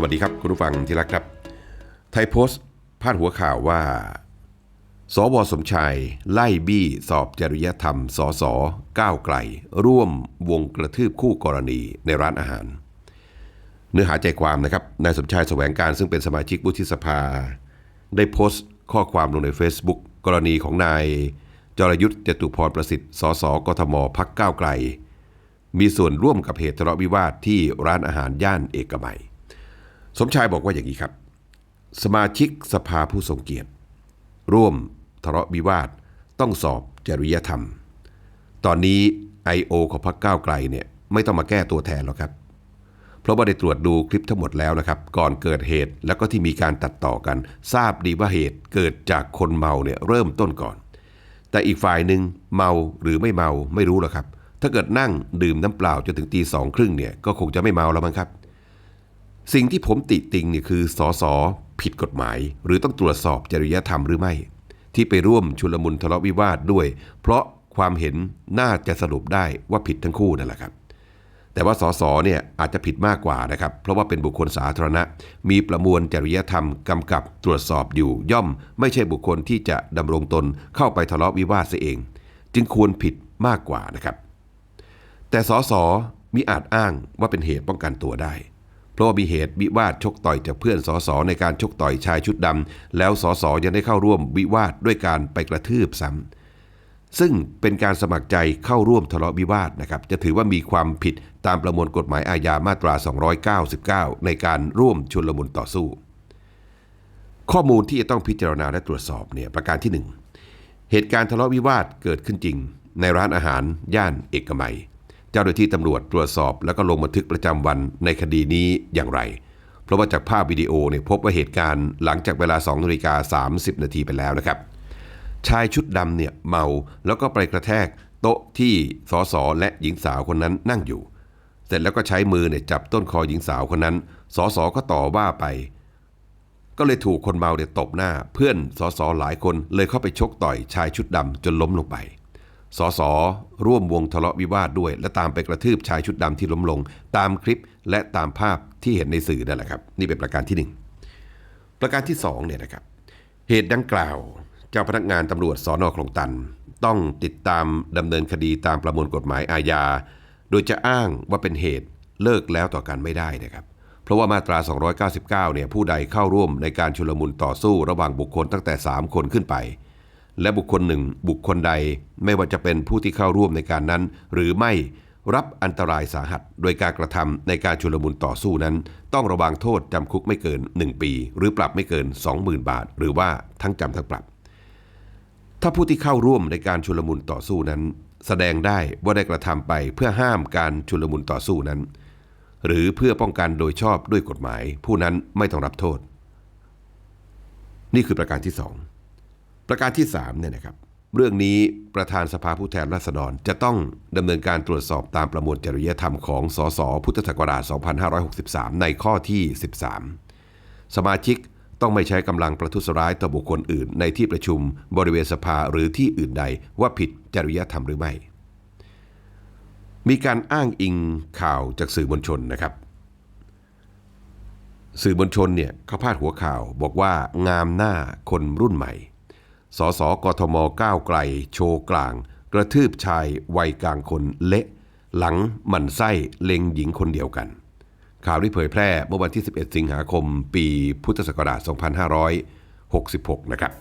สวัสดีครับ คุณผู้ฟังที่รักครับ ไทยโพสต์พาดหัวข่าวว่า สวสมชายไล่บี้สอบจริยธรรม สสก้าวไกล ร่วมวงกระทืบคู่กรณีในร้านอาหาร เนื้อหาใจความนะครับนายสมชายแสวงการซึ่งเป็นสมาชิกวุฒิสภา ได้โพสต์ข้อความลงใน Facebook กรณีของนายจรยุทธ์จตุพรประสิทธิ์สสกทมพักก้าวไกล มีส่วนร่วมกับเหตุทะเลาะวิวาทที่ร้านอาหารย่านเอกมัย สมชายบอกว่าอย่างนี้ครับ สมาชิกสภาผู้ทรงเกียรติ ร่วมทะเลาะวิวาทต้องสอบจริยธรรม ตอนนี้ I.O. ของพรรคก้าวไกลเนี่ยไม่ต้องมาแก้ตัวแทนหรอกครับ เพราะว่าได้ตรวจดูคลิปทั้งหมดแล้วนะครับ ก่อนเกิดเหตุแล้วก็ที่มีการตัดต่อกัน ทราบดีว่าเหตุเกิดจากคนเมาเนี่ยเริ่มต้นก่อน แต่อีกฝ่ายหนึ่งเมาหรือไม่เมาไม่รู้หรอกครับ ถ้าเกิดนั่งดื่มน้ำเปล่าจนถึงตีสองครึ่งเนี่ยก็คงจะไม่เมาแล้วมั้งครับ สิ่งที่ผมติติงเนี่ยคือสอสอผิดกฎหมาย หรือต้องตรวจสอบจริยธรรมหรือไม่ ที่ไปร่วมชุลมุนทะเลาะวิวาทด้วย เพราะความเห็นน่าจะสรุปได้ว่าผิดทั้งคู่นั่นแหละครับ แต่ว่าสสเนี่ยอาจจะผิดมากกว่านะครับ เพราะว่าเป็นบุคคลสาธารณะ มีประมวลจริยธรรมกำกับตรวจสอบอยู่ ย่อมไม่ใช่บุคคลที่จะดำรงตนเข้าไปทะเลาะวิวาทเสียเอง จึงควรผิดมากกว่านะครับ แต่สสมิอาจอ้างว่าเป็นเหตุป้องกันตัวได้ เพราะว่ามีเหตุวิวาทชกต่อยจากเพื่อนสสในการชกต่อยชายชุดดำแล้วสสยังได้เข้าร่วมวิวาทด้วยการไปกระทืบซ้ำซึ่งเป็นการสมัครใจเข้าร่วมทะเลาะวิวาทนะครับจะถือว่ามีความผิดตามประมวลกฎหมายอาญามาตรา 299 ในการร่วมชุลมุนต่อสู้ ข้อมูลที่จะต้องพิจารณาและตรวจสอบเนี่ยประการที่หนึ่งเหตุการณ์ทะเลาะวิวาทเกิดขึ้นจริง ในร้านอาหารย่านเอกมัย เจ้าหน้าที่ตำรวจตรวจสอบแล้วก็ลงบันทึกประจำวันในคดีนี้อย่างไร เพราะว่าจากภาพวิดีโอเนี่ยพบว่าเหตุการณ์หลังจากเวลา2นาฬิกา30 นาทีไปแล้วนะครับ ชายชุดดำเนี่ยเมาแล้วก็ไปกระแทกโต๊ะที่สสและหญิงสาวคนนั้นนั่งอยู่ เสร็จแล้วก็ใช้มือเนี่ยจับต้นคอหญิงสาวคนนั้นสสก็ต่อว่าไป ก็เลยถูกคนเมาเนี่ยตบหน้า เพื่อนสสหลายคนเลยเข้าไปชกต่อยชายชุดดำจนล้มลงไป สสร่วมวงทะเลาะวิวาทด้วย และตามไปกระทืบชายชุดดำที่ล้มลง ตามคลิปและตามภาพที่เห็นในสื่อนั่นแหละครับ นี่เป็นประการที่หนึ่งประการที่สองเนี่ยนะครับ เหตุดังกล่าว เจ้าพนักงานตำรวจสอนอคลองตัน ต้องติดตามดำเนินคดีตามประมวลกฎหมายอาญา โดยจะอ้างว่าเป็นเหตุเลิกแล้วต่อกันไม่ได้นะครับเพราะว่ามาตรา 299 เนี่ย ผู้ใดเข้าร่วมในการชุลมุนต่อสู้ระหว่างบุคคลตั้งแต่ 3 คนขึ้นไป และบุคคลหนึ่งบุคคลใดไม่ว่าจะเป็นผู้ที่เข้าร่วมในการนั้น หรือไม่รับอันตรายสาหัส โดยการกระทำในการชุลมุนต่อสู้นั้น ต้องระวังโทษจำคุกไม่เกิน 1 ปี หรือปรับไม่เกิน 20,000 บาท หรือว่าทั้งจำทั้งปรับ ถ้าผู้ที่เข้าร่วมในการชุลมุนต่อสู้นั้น แสดงได้ว่าได้กระทำไปเพื่อห้ามการชุลมุนต่อสู้นั้น หรือเพื่อป้องกันโดยชอบด้วยกฎหมาย ผู้นั้นไม่ต้องรับโทษ นี่คือประการที่สอง ประการที่3เนี่ยนะครับเรื่องนี้ประธานสภาผู้แทนราษฎร จะต้องดำเนินการตรวจสอบตามประมวลจริยธรรมของสสพุทธศักราช 2563 ในข้อที่ 13 สมาชิกต้องไม่ใช้กำลังประทุษร้ายต่อบุคคลอื่น ในที่ประชุมบริเวณสภาหรือที่อื่นใดว่าผิดจริยธรรมหรือไม่ มีการอ้างอิงข่าวจากสื่อมวลชนนะครับ สื่อมวลชนเนี่ยเขาพาดหัวข่าวบอกว่างามหน้าคนรุ่นใหม่ สสกทมก้าวไกล โชว์กลาง กระทืบชายวัยกลางคนเละ หลังหมั่นไส้เล็งหญิงคนเดียวกัน ข่าวที่เผยแพร่เมื่อวันที่ 11 สิงหาคม ปีพุทธศักราช 2566 นะครับ